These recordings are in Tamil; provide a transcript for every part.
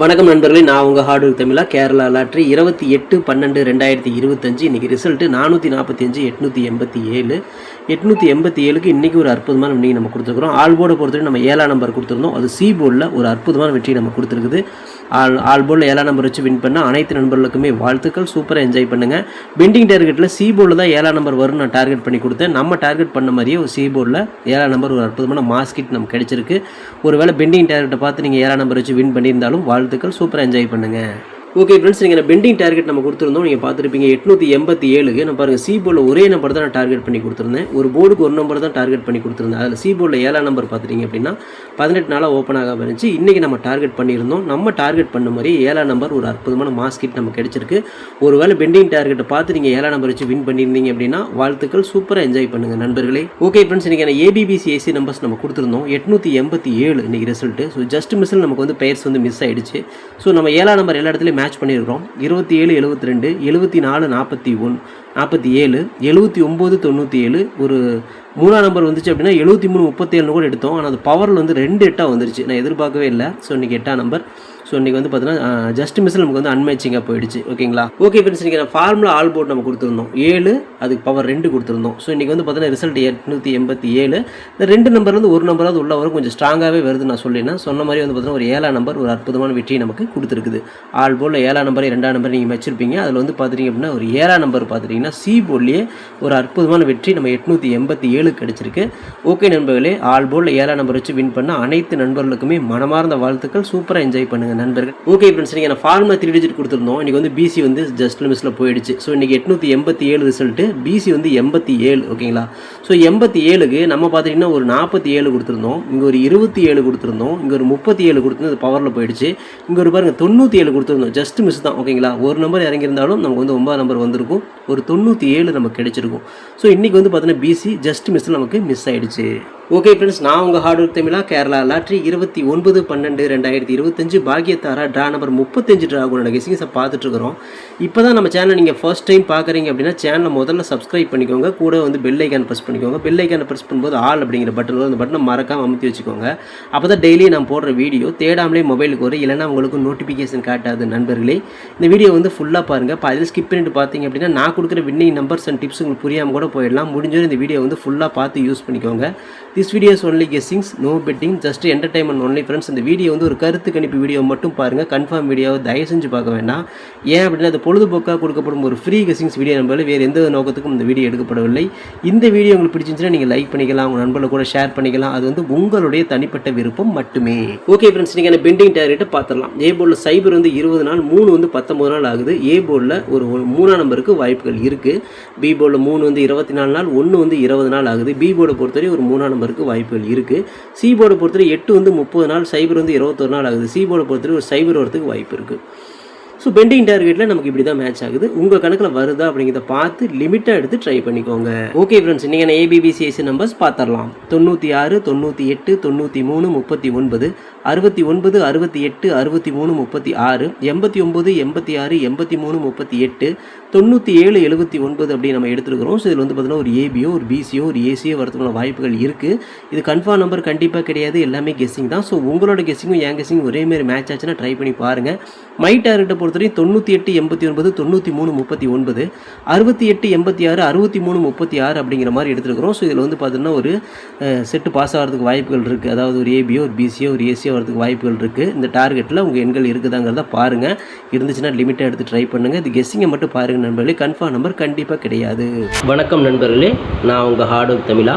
வணக்கம் நண்பர்களே நான் உங்கள் ஹார்டு தமிழா. கேரளா லாட்ரி இருபத்தி எட்டு பன்னெண்டு ரெண்டாயிரத்தி இருபத்தஞ்சு. இன்றைக்கி ரிசல்ட்டு நானூற்றி நாற்பத்தி அஞ்சு எட்நூற்றி எண்பத்தி ஏழு. எட்நூற்றி எண்பத்தி ஏழுக்கு இன்றைக்கி ஒரு அற்புதமான வின்னிங் நம்ம கொடுத்துருக்குறோம். ஆல் போர்டை பொறுத்தவரை நம்ம ஏழாம் நம்பர் கொடுத்துருந்தோம். அது சி போர்டில் ஒரு அற்புதமான வெற்றி நம்ம கொடுத்துருக்குது. ஆல் ஆல் போர்டில் ஏழாம் நம்பர் வச்சு வின் பண்ண அனைத்து நண்பர்களுக்குமே வாழ்த்துக்கள். சூப்பராக என்ஜாய் பண்ணுங்கள் பெண்டிங் டார்கெட்டில் சி போர்டில் தான் ஏழாம் நம்பர் வரும் நான் டார்கெட் பண்ணி கொடுத்தேன். நம்ம டார்கெட் பண்ண மாதிரியே ஒரு சி போர்டில் ஏழாம் நம்பர் ஒரு அற்புதமான மாஸ்கிட் நமக்கு கிடைச்சிருக்கு. ஒருவேளை பெண்டிங் டார்கெட்டை பார்த்து நீங்கள் ஏழாம் நம்பர் வச்சு வின் பண்ணியிருந்தாலும் வாழ்த்துக்கள். சூப்பராக என்ஜாய் பண்ணுங்கள் ஓகே ஃப்ரெண்ட்ஸ் நீங்கள் பெண்டிங் டார்கெட் நம்ம கொடுத்துருந்தோம் நீங்கள் பார்த்துருப்பீங்க எட்நூற்றி எண்பத்தி ஏழுக்கு. நான் பாருங்கள் சி போர்டில் ஒரே நம்பர் தான் நான் டார்கெட் பண்ணி கொடுத்துருந்தேன். ஒரு போர்டுக்கு ஒரு நம்பர் தான் டார்கெட் பண்ணி கொடுத்துருந்தேன். அதில் சி போர்டில் ஏழாம் நம்பர் பார்த்துட்டீங்க அப்படின்னா பதினெட்டு நாளாக ஓப்பன் ஆகாம இருந்துச்சு. இன்றைக்கி நம்ம டார்கெட் பண்ணியிருந்தோம். நம்ம டார்கெட் பண்ண மாதிரி ஏழாம் நம்பர் ஒரு அற்புதமான மாஸ்கிட் நமக்கு ஒரு வேளை பெண்டிங் டார்கெட்டை பார்த்து நீங்கள் ஏழாம் நம்பர் வச்சு வின் பண்ணியிருந்தீங்க அப்படின்னா வாழ்த்துக்கள் சூப்பராக என்ஜாய் பண்ணுங்கள் நண்பர்களே. ஓகே ஃப்ரெண்ட்ஸ் இன்றைக்கி ஏபிபிசி ஏசி நம்பர்ஸ் நம்ம கொடுத்துருந்தோம். எட்நூற்றி எண்பத்தி ஏழு இன்றைக்கி ரிசல்ட்டு ஸோ ஜஸ்ட் மிஸ்ஸில் நமக்கு வந்து பெயர்ஸ் வந்து மிஸ் ஆகிடுச்சு ஸோ நம்ம ஏழாம் நம்பர் எல்லா இடத்துலையும் மேட்ச் பண்ணியிருக்கிறோம். இருபத்தி ஏழு எழுபத்தி ரெண்டு எழுபத்தி நாலு நாற்பத்தி ஒன் நாற்பத்தி ஏழு எழுபத்தி ஒம்பது தொண்ணூற்றி ஏழு. ஒரு மூணாம் நம்பர் வந்துச்சு அப்படின்னா எழுபத்தி மூணு முப்பத்தேழுன்னு கூட எடுத்தோம். ஆனால் அது பவரில் வந்து ரெண்டு எட்டாக வந்துருச்சு. நான் எதிர்பார்க்கவே இல்லை. ஸோ இன்றைக்கி எட்டாம் நம்பர் ஸோ இன்றைக்கி வந்து பார்த்தீங்கன்னா ஜஸ்ட் மிஸ்ஸில் நமக்கு வந்து அன்மேச்சிங்காக போயிடுச்சு. ஓகேங்களா? ஓகே ஃப்ரெண்ட்ஸ் இன்றைக்கி நான் ஃபார்முலா ஆல் போர்ட் நம்ம கொடுத்துருந்தோம். ஏழு அதுக்கு பவர் ரெண்டு கொடுத்துருந்தோம். ஸோ இன்றைக்கி வந்து பார்த்தீங்கன்னா ரிசல்ட் எட்நூற்றி எண்பத்தி ஏழு. இந்த ரெண்டு நம்பர்லேருந்து ஒரு நம்பராவது உள்ள வரும். கொஞ்சம் ஸ்ட்ராங்காகவே வருது நான் சொல்லினேன். சொன்ன மாதிரி வந்து பார்த்தீங்கன்னா ஒரு ஏழாம் நம்பர் ஒரு அற்புதமான வெற்றியை நமக்கு கொடுத்துருக்குது. ஆல் போர்டில் ஏழாம் நம்பர் ரெண்டாம் நம்பர் நீங்கள் வச்சிருப்பீங்க. அதில் வந்து பார்த்தீங்க அப்படின்னா ஒரு ஏழாம் நம்பர் பார்த்துட்டிங்கன்னா சி போர்ட்லேயே ஒரு அற்புதமான வெற்றி நம்ம எட்நூற்றி எண்பத்தி ஏழு கிடச்சிருக்கு. ஓகே நண்பர்களே ஆல் போர்டில் ஏழாம் நம்பர் வச்சு வின் பண்ண அனைத்து நண்பர்களுக்குமே மனமார்ந்த வாழ்த்துக்கள். சூப்பராக என்ஜாய் பண்ணுங்கள் நண்பர்கள். ஓகே ஃப்ரெண்ட்ஸ் நீங்கள் நான் ஃபார்முலா த்ரீ டிஜிட் கொடுத்துருந்தோம். இன்றைக்கி வந்து பிசி வந்து ஜஸ்ட் மிஸ்ஸில் போயிடுச்சு. ஸோ இன்றைக்கி எட்நூற்றி எண்பத்தி ஏழு ரிசல்ட்டு பிசி வந்து எண்பத்தி ஏழு ஓகேங்களா ஸோ எண்பத்தி ஏழுக்கு நம்ம பார்த்துட்டிங்கன்னா ஒரு நாற்பத்தி ஏழு கொடுத்துருந்தோம். இங்கே ஒரு இருபத்தி ஏழு கொடுத்துருந்தோம். இங்கே ஒரு முப்பத்தி ஏழு கொடுத்துருந்து அது பவரில் போயிடுச்சு. இங்கே ஒரு பாருங்கள் தொண்ணூற்றி ஏழு கொடுத்துருந்தோம். ஜஸ்ட் மிஸ் தான் ஓகேங்களா ஒரு நம்பர் இறங்கியிருந்தாலும் நமக்கு வந்து ஒன்பது நம்பர் வந்திருக்கும். ஒரு தொண்ணூற்றி ஏழு நமக்கு கிடைச்சிருக்கும். ஸோ இன்றைக்கி வந்து பார்த்தீங்கன்னா பிசி ஜஸ்ட் மிஸ்ஸில் நமக்கு மிஸ் ஆகிடுச்சு ஓகே ஃப்ரெண்ட்ஸ் நான் உங்கள் ஹார்ட் ஒர்க் தமிழா கேரளா லாட்ரி இருபத்தி ஒன்பது பன்னெண்டு ரெண்டாயிரத்தி இருபத்தஞ்சு பாக்கியத்தாரா ட்ரா நம்பர் முப்பத்தஞ்சு ட்ரா கூட கெசிங்ஸை பார்த்துட்ருக்குறோம். இப்போ தான் நம்ம சேனல் நீங்கள் ஃபர்ஸ்ட் டைம் பார்க்குறீங்க அப்படின்னா சேனலை முதல்ல சப்ஸ்கிரைப் பண்ணிக்கோங்க. கூட வந்து பெல் ஐக்கான் ப்ரெஸ் பண்ணிக்கோங்க. பெல் ஐக்கானை ப்ரெஸ் பண்ணும்போது ஆல் அப்படிங்கிற பட்டன் அந்த பட்டனை மறக்காமல் அமுத்தி வச்சுக்கோங்க. அப்போ தான் டெய்லி நான் போடுற வீடியோ தேடாமலே மொபைலுக்கு வரும். இல்லைனா உங்களுக்கு நோட்டிஃபிகேஷன் காட்டாது நண்பர்களே. இந்த வீடியோ வந்து ஃபுல்லாக பாருங்கள் இப்போ அதில் ஸ்கிப் பண்ணிட்டு பார்த்தீங்க அப்படின்னா நான் கொடுக்குற வின்னிங் நம்பர்ஸ் அண்ட் டிப்ஸ் உங்களுக்கு புரியாமல் கூட போயிடலாம். முடிஞ்சவரை இந்த வீடியோ வந்து ஃபுல்லாக பார்த்து யூஸ் பண்ணிக்கோங்க. This videos only guessings no betting just entertainment only friends இந்த வீடியோ வந்து ஒரு கருத்து கணிப்பு வீடியோ மட்டும் பாருங்கள் கன்ஃபார்ம் வீடியோவை தயவு செஞ்சு பார்க்க வேண்டாம். ஏன் அப்படின்னா அது பொழுதுபோக்காக கொடுக்கப்படும் ஒரு ஃப்ரீ கெஸ்ஸிங்ஸ் வீடியோ நம்பர் வேறு எந்த நோக்கத்துக்கும் இந்த வீடியோ எடுக்கப்படவில்லை. இந்த வீடியோ உங்களுக்கு பிடிச்சிருந்துச்சுன்னா நீங்கள் லைக் பண்ணிக்கலாம். உங்கள் நண்பர்களை கூட ஷேர் பண்ணிக்கலாம். அது வந்து உங்களுடைய தனிப்பட்ட விருப்பம் மட்டுமே. ஓகே ஃப்ரெண்ட்ஸ் நீங்கள் அந்த பெண்டிங் டார்கெட்டை பார்த்துடலாம். ஏ போர்டில் சைபர் வந்து இருபது நாள் மூணு வந்து பத்தொம்பது நாள் ஆகுது. ஏ போர்டில் ஒரு ஒரு மூணாம் நம்பருக்கு வாய்ப்புகள் இருக்குது பி போர்டில் மூணு வந்து இருபத்தி நாலு நாள் ஒன்று வந்து இருபது நாள் ஆகுது. பி போர்டை பொறுத்தவரை ஒரு மூணாம் நம்பருக்கு வாய்ப்புகள் இருக்குது சி போர்டை பொறுத்தவரை எட்டு வந்து முப்பது நாள் சைபர் வந்து இருபத்தொரு நாள் ஆகுது. சி போர்டை பொறுத்தவரை ஒரு சைபர் வரத்துக்கு வாய்ப்பு இருக்குது ஸோ பெண்டிங் டார்கெட்டில் நமக்கு இப்படி தான் மேட்ச் ஆகுது. உங்கள் கணக்கில் வருதா அப்படிங்கிறத பார்த்து லிமிட்டாக எடுத்து ட்ரை பண்ணிக்கோங்க. ஓகே ஃப்ரெண்ட்ஸ் இன்றைக்கான ஏபிபிசிஎஸ்சி நம்பர்ஸ் பார்த்துடலாம். தொண்ணூற்றி ஆறு தொண்ணூற்றி எட்டு தொண்ணூற்றி மூணு முப்பத்தி ஒன்பது. அறுபத்தி ஒன்பது அறுபத்தி எட்டு அறுபத்தி மூணு முப்பத்தி ஆறு எண்பத்தி ஒம்பது எண்பத்தி ஆறு எண்பத்தி மூணு முப்பத்தி எட்டு தொண்ணூற்றி ஏழு எழுபத்தி ஒன்பது அப்படி நம்ம எடுத்துருக்கிறோம். ஸோ இதில் வந்து பார்த்தீங்கன்னா ஒரு ஏபியோ ஒரு பிசியோ ஒரு ஏசியோ வரதுக்கான வாய்ப்புகள் இருக்குது இது கன்ஃபார்ம் நம்பர் கண்டிப்பாக கிடையாது. எல்லாமே கெஸ்ஸிங் தான். ஸோ உங்களோட கெஸ்ஸிங்கும் என் கெஸ்ஸிங் ஒரே மாதிரி மேட்ச் ஆச்சுன்னா ட்ரை பண்ணி பாருங்கள் மை டார்கெட்டை பொறுத்தவரையும் தொண்ணூற்றி எட்டு எண்பத்தி ஒன்பது தொண்ணூற்றி மூணு முப்பத்தி ஒன்பது அறுபத்தி எட்டு எண்பத்தி ஆறு அறுபத்தி மூணு முப்பத்தி ஆறு அப்படிங்கிற மாதிரி எடுத்துருக்கிறோம். ஸோ இதில் வந்து பார்த்தீங்கன்னா ஒரு செட்டு பாஸ் ஆகிறதுக்கு வாய்ப்புகள் இருக்குது அதாவது ஒரு ஏபியோ ஒரு பிசியோ ஒரு ஏசியோ வரதுக்கு வாய்ப்புகள் இருக்குது இந்த டார்கெட்டில் உங்கள் எண்கள் இருக்குதாங்கிறத பாருங்கள் இருந்துச்சுன்னா லிமிட்டாக எடுத்து ட்ரை பண்ணுங்கள் இது கெஸ்ஸிங்கை மட்டும் பாருங்கள் நண்பர்களே. கன்ஃபார்ம் நம்பர் கண்டிப்பாக கிடையாது. வணக்கம் நண்பர்களே. நான் உங்கள் ஹார்ட் ஒர்க் தமிழா.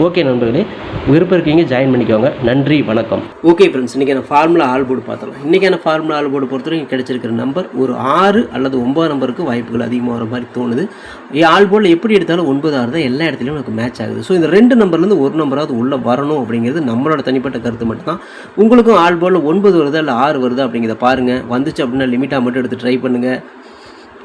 ஓகே நண்பர்களே விருப்பம் இருக்கீங்க ஜாயின் பண்ணிக்கோங்க. நன்றி வணக்கம். ஓகே ஃப்ரெண்ட்ஸ் இன்றைக்கான ஃபார்முலா ஆல் போர்டு பார்த்தலாம் இன்றைக்கான ஃபார்முலா ஆல் போர்டு பொறுத்த கிடைச்சிருக்கிற நம்பர் ஒரு ஆறு அல்லது ஒம்பது நம்பருக்கு வாய்ப்புகள் அதிகமாக வர மாதிரி தோணுது. ஏ ஆல் போர்டில் எப்படி எடுத்தாலும் ஒன்பது ஆறு தான் எல்லா இடத்துலையும் எனக்கு மேட்ச் ஆகுது. ஸோ இந்த ரெண்டு நம்பர்லேருந்து ஒரு நம்பராவது உள்ளே வரணும் அப்படிங்கிறது நம்மளோட தனிப்பட்ட கருத்து மட்டும்தான். உங்களுக்கும் ஆல் போர்டில் ஒன்பது வருதா இல்லை ஆறு வருதா அப்படிங்கிறத பாருங்கள் வந்துச்சு அப்படின்னா லிமிட்டாக மட்டும் எடுத்து ட்ரை பண்ணுங்கள்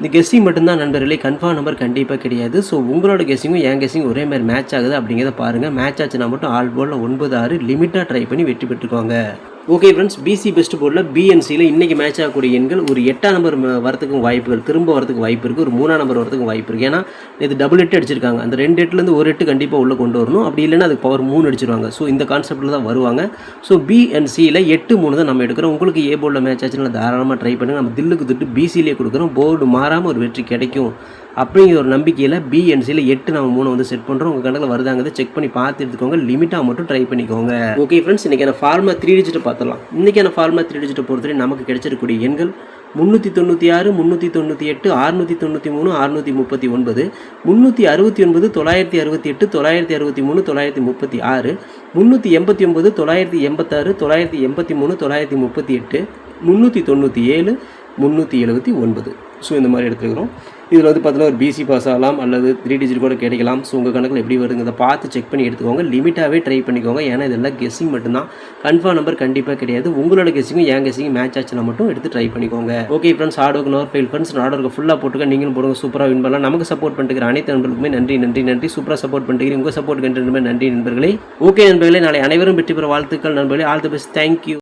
இந்த கெஸ்ஸிங் மட்டும்தான் நண்பர்களே. கன்ஃபார்ம் நம்பர் கண்டிப்பாக கிடையாது. ஸோ உங்களோட கெஸ்ஸிங்கும் என் கெஸ்ஸிங் ஒரே மாதிரி மேட்ச் ஆகுது அப்படிங்கிறத பாருங்கள் மேட்ச் ஆச்சுன்னா மட்டும் ஆல் போலில் ஒன்பது ஆறு லிமிட்டாக ட்ரை பண்ணி வெற்றி பெற்றுக்கோங்க. ஓகே ஃப்ரெண்ட்ஸ் பிசி பெஸ்ட் போர்டில் பிஎன்சியில் இன்றைக்கி மேட்ச் ஆகக்கூடிய எண்கள் ஒரு எட்டாம் நம்பர் வரத்துக்கும் வாய்ப்புகள் திரும்ப வரதுக்கு வாய்ப்பு இருக்குது ஒரு மூணாம் நம்பர் வரதுக்கும் வாய்ப்பு இருக்குது ஏன்னா இது டபுள் எட்டு அடிச்சிருக்காங்க. அந்த ரெண்டு எட்டுலேருந்து ஒரு எட்டு கண்டிப்பாக உள்ளே கொண்டு வரணும். அப்படி இல்லைன்னா அதுக்கு பவர் மூணு அடிச்சிருவாங்க. ஸோ இந்த கான்செப்ட்டில் தான் வருவாங்க. ஸோ பிஎன்சியில் எட்டு மூணு தான் நம்ம எடுக்கிறோம். உங்களுக்கு ஏ போர்டில் மேட்ச் ஆச்சுன்னா தாராளமாக ட்ரை பண்ணுங்கள் நம்ம தில்லுக்கு திட்டு பிசிலே கொடுக்குறோம். போர்டு மாறாமல் ஒரு வெற்றி கிடைக்கும். அப்படிங்கிற ஒரு நம்பிக்கையில் பிஎன்சியில் எட்டு நம்ம மூணு வந்து செட் பண்ணுறோம் உங்கள் கணக்கில் வருதாங்கிறத செக் பண்ணி பார்த்து எடுத்துக்கோங்க. லிமிட்டாக மட்டும் ட்ரை பண்ணிக்கோங்க. ஓகே ஃப்ரெண்ட்ஸ் இன்றைக்கான ஃபார்மா த்ரீ டிஜிட்டை பார்த்துலாம் இன்றைக்கான ஃபார்மா த்ரீ டிஜிட்டை பொறுத்தவரை நமக்கு கிடைச்சிருக்கக்கூடிய எண்கள் முந்நூற்றி தொண்ணூற்றி ஆறு முந்நூற்றி தொண்ணூற்றி எட்டு அறுநூற்றி தொண்ணூற்றி மூணு அறுநூற்றி முப்பத்தி ஒன்பது முந்நூற்றி அறுபத்தி ஒன்பது தொள்ளாயிரத்தி அறுபத்தி எட்டு தொள்ளாயிரத்தி அறுபத்தி மூணு தொள்ளாயிரத்தி முப்பத்தி ஆறு முந்நூற்றி எண்பத்தி ஒன்பது தொள்ளாயிரத்தி எண்பத்தாறு தொள்ளாயிரத்தி எண்பத்தி மூணு தொள்ளாயிரத்தி முப்பத்தி எட்டு முந்நூற்றி தொண்ணூற்றி ஏழு முந்நூற்றி எழுபத்தி ஒன்பது. ஸோ இந்த மாதிரி எடுத்துக்கிறோம். இதில் வந்து பார்த்தீங்கன்னா ஒரு பிசி பாஸ் ஆகலாம் அல்லது த்ரீ டிஜிட் கூட கிடைக்கலாம். ஸோ உங்கள் கணக்கில் எப்படி வருங்கிறத பார்த்து செக் பண்ணி எடுத்துக்கோங்க. லிமிட்டாகவே ட்ரை பண்ணிக்கோங்க. ஏன்னா இதெல்லாம் கெஸ்ஸிங் மட்டும்தான். கன்ஃபார்ம் நம்பர் கண்டிப்பாக கிடையாது. உங்களோட கெஸ்ஸிங்கும் என் கெஸ்ஸிங்கும் மேட்ச் ஆச்சுன்னா மட்டும் எடுத்து ட்ரை பண்ணிக்கோங்க. ஓகே ஃப்ரெண்ட்ஸ் ஆர்டருக்கு நோர் ஃபைல் ஃப்ரெண்ட்ஸ் ஆர்டருக்கு ஃபுல்லாக போட்டுக்க. நீங்களும் போடுங்க. சூப்பராக வின் பண்ணலாம். நமக்கு சப்போர்ட் பண்ணிட்டு அனைத்து நண்பர்களுக்குமே நன்றி நன்றி நன்றி. சூப்பராக சப்போர்ட் பண்ணுறீங்க உங்கள் சப்போர்ட் கண்டிப்பாக நன்றி நண்பர்களே. ஓகே நண்பர்களே. நாளை அனைவரும் வெற்றி பெற வாழ்த்துக்கள். நண்பர்களே ஆல் தி பெஸ்ட் தேங்க்யூ